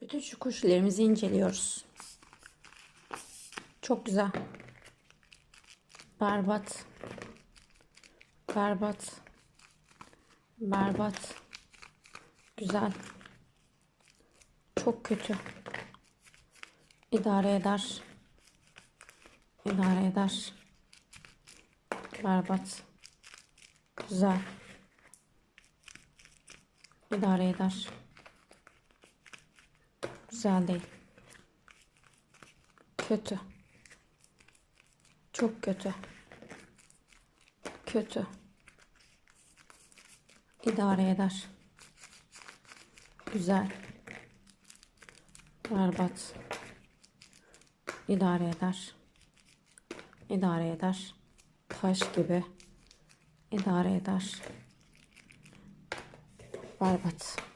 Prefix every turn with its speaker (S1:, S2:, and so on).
S1: Bütün şu kuşlarımızı inceliyoruz. Çok güzel. Berbat. Berbat. Berbat. Güzel. Çok kötü. İdare eder. İdare eder. Berbat. Güzel. İdare eder. Güzel değil. Kötü. Çok kötü. Kötü. İdare eder. Güzel. Berbat. İdare eder. İdare eder. Taş gibi. İdare eder. Berbat.